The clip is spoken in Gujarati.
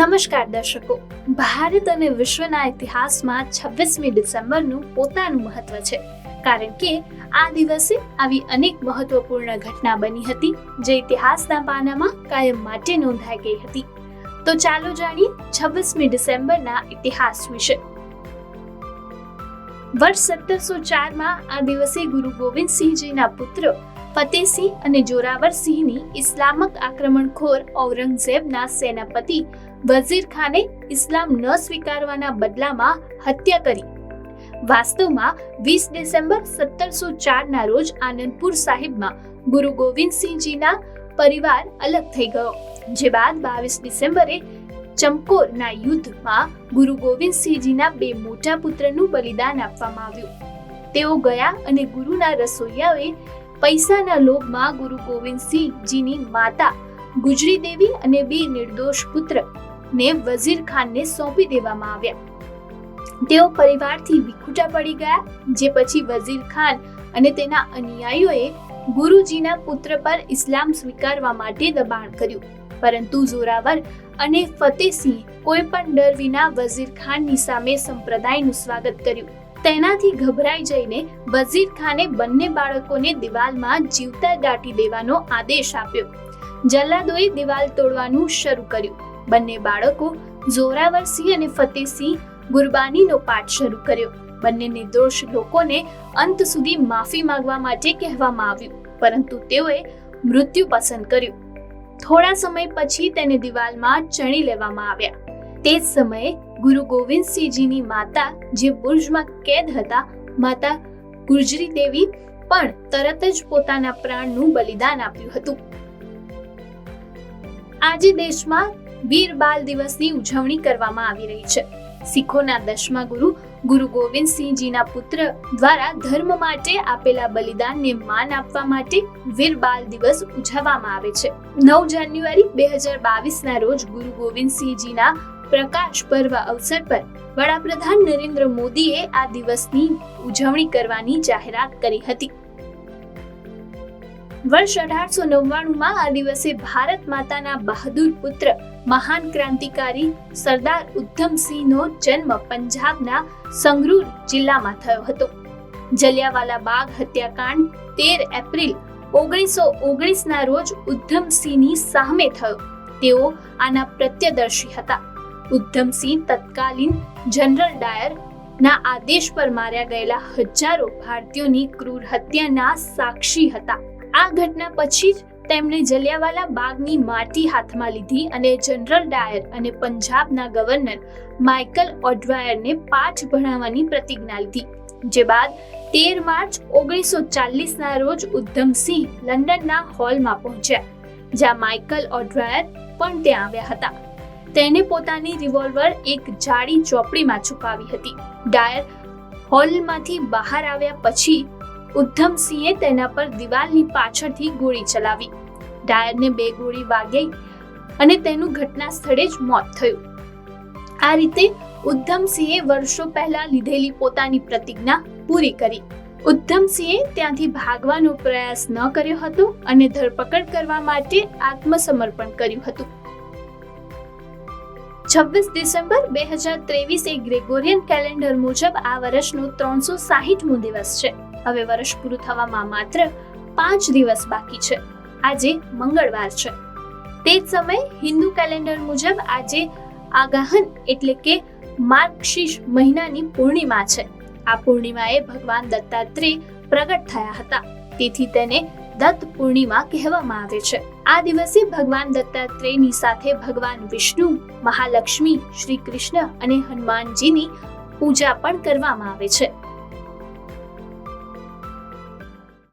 નમસ્કાર દર્શકો. ભારત અને વિશ્વના ઇતિહાસમાં છવ્વીસમી ડિસેમ્બરનું પોતાનું મહત્વ છે. કારણ કે આ દિવસે આવી અનેક મહત્વપૂર્ણ ઘટના બની હતી, જે ઇતિહાસના પાનામાં કાયમ માટે નોંધાઈ ગઈ હતી. તો ચાલો જાણીએ છવ્વીસમી ડિસેમ્બરના ઇતિહાસ વિશે. વર્ષ સત્તરસો ચારમાં આ દિવસે ગુરુ ગોવિંદસિંહજીના પુત્ર ફતેહસિંહ અને જોરાવરસિંહની ઇસ્લામક આક્રમણખોર ઔરંગઝેબના સેનાપતિ વઝીર ખાને ઇસ્લામ ન સ્વીકારવાના બદલામાં હત્યા કરી. વાસ્તવમાં વીસ ડિસેમ્બર સત્તરસો ચારના રોજ આનંદપુર સાહિબમાં ગુરુ ગોવિંદસિંહજીના પરિવાર અલગ થઈ ગયો, જે બાદ બાવીસ ડિસેમ્બરે ચમકોરના યુદ્ધમાં ગુરુ ગોવિંદસિંહજીના બે મોટા પુત્રનું બલિદાન આપવામાં આવ્યું. તેઓ ગયા અને ગુરુના રસોઈયાએ પૈસાના લોભમાં ગુરુ ગોવિંદસિંહજીની માતા ગુજરી દેવી અને બે નિર્દોષ પુત્ર ને વઝીર ખાનને સોંપી દેવામાં આવ્યા. તેઓ પરિવારથી વિખૂટા પડી ગયા, જે પછી વઝીર ખાન અને તેના અનુયાયીઓએ ગુરુજીના પુત્ર પર ઇસ્લામ સ્વીકારવા માટે દબાણ કર્યું. પરંતુ જોરાવર અને ફતેહસિંહ કોઈ પણ ડર વિના વઝીર ખાનની સામે સંપ્રદાયનું સ્વાગત કર્યું. તેનાથી ગભરાઈ જઈને વઝીર ખાને બંને બાળકોને દિવાલમાં જીવતા દાટી દેવાનો આદેશ આપ્યો. જલ્લાદોએ દિવાલ તોડવાનું શરૂ કર્યું. બંને બાળકો જોરાવરસિંહ અને ફતેહસિંહ ગુરબાનીનો પાઠ શરૂ કર્યો. બંને નિર્દોષ લોકોને અંત સુધી માફી માંગવા માટે કહેવામાં આવ્યું, પરંતુ તેઓએ મૃત્યુ પસંદ કર્યું. થોડા સમય પછી તેને દિવાલમાં ચણી લેવામાં આવ્યા. તે જ સમયે ગુરુ ગોવિંદસિંહજીની માતા, જે બુર્જમાં કેદ હતા, માતા ગુર્જરી દેવી પણ તરત જ પોતાના પ્રાણનું બલિદાન આપ્યું હતું. આજે દેશમાં વીર બાલ દિવસની ઉજવણી કરવામાં આવી રહી છે. શીખોના દસમા ગુરુ ગુરુ ગોવિંદસિંહજીના પુત્ર દ્વારા ધર્મ માટે આપેલા બલિદાનને માન આપવા માટે વીર બાલ દિવસ ઉજવવામાં આવે છે. નવ જાન્યુઆરી બે હજાર બાવીસના રોજ ગુરુ ગોવિંદસિંહજીના પ્રકાશ પર્વ અવસર પર વડાપ્રધાન નરેન્દ્ર મોદીએ આ દિવસની ઉજવણી કરવાની જાહેરાત કરી હતી. વર્ષ અઢારસો નવ્વાણુંમાં આ દિવસે ભારત માતાના બહાદુર પુત્ર, મહાન ક્રાંતિકારી સરદાર ઉધમસિંહનો જન્મ પંજાબના સંગરૂર જિલ્લામાં થયો હતો. જલિયાવાલા બાગ હત્યાકાંડ તેર એપ્રિલ ઓગણીસો ઓગણીસના રોજ ઉધમસિંહની સામે થયો. તેઓ આના પ્રત્યદર્શી હતા. ઉધમસિંહ તત્કાલીન જનરલ ડાયર ના આદેશ પર માર્યા ગયેલા હજારો ભારતીયોની ક્રૂર હત્યાના સાક્ષી હતા. આ ઘટના પછી જ તેમણે જલિયાવાલા બાગની માટી હાથમાં લીધી અને જનરલ ડાયર અને પંજાબના ગવર્નર માઇકલ ઓડવાયરને પાઠ ભણાવવાની પ્રતિજ્ઞા લીધી, જે બાદ તેર માર્ચ ઓગણીસો ચાલીસના રોજ ઉધમસિંહ લંડનના હોલમાં પહોંચ્યા, જ્યાં માઇકલ ઓડવાયર પણ ત્યાં આવ્યા હતા. તેને પોતાની રિવોલ્વર એક જાડી ચોપડીમાં છુપાવી હતી. ડાયર હોલમાંથી બહાર આવ્યા પછી ઉધમસિંહે તેના પર દિવાલની પાછળથી ગોળી ચલાવી. ડાયરને બે ગોળી વાગી અને તેનું ઘટના સ્થળે જ મોત થયું. આ રીતે ઉધમસિંહે વર્ષો પહેલા લીધેલી પોતાની પ્રતિજ્ઞા પૂરી કરી. ઉધમસિંહે ત્યાંથી ભાગવાનો પ્રયાસ ન કર્યો હતો અને ધરપકડ કરવા માટે આત્મસમર્પણ કર્યું હતું. છવ્વીસ ડિસેમ્બર બે હજાર ત્રેવીસ એ ગ્રેગોરિયન કેલેન્ડર મુજબ આ વર્ષનો ત્રણસો સાહીઠમો દિવસ છે. હવે વર્ષ પૂરું થવામાં માત્ર પાંચ દિવસ બાકી છે. આજે મંગળવાર છે. તે જ સમયે હિન્દુ કેલેન્ડર મુજબ આજે આગાહન એટલે કે માર્ગશીર્ષ મહિનાની પૂર્ણિમા છે. આ પૂર્ણિમાએ ભગવાન દત્તાત્રેય પ્રગટ થયા હતા. તેથી તેને દત્ત પૂર્ણિમા કહેવામાં આવે છે. આ દિવસે ભગવાન દત્તાત્રેયની સાથે ભગવાન વિષ્ણુ, મહાલક્ષ્મી, શ્રી કૃષ્ણ અને હનુમાનજીની પૂજા પણ કરવામાં આવે છે.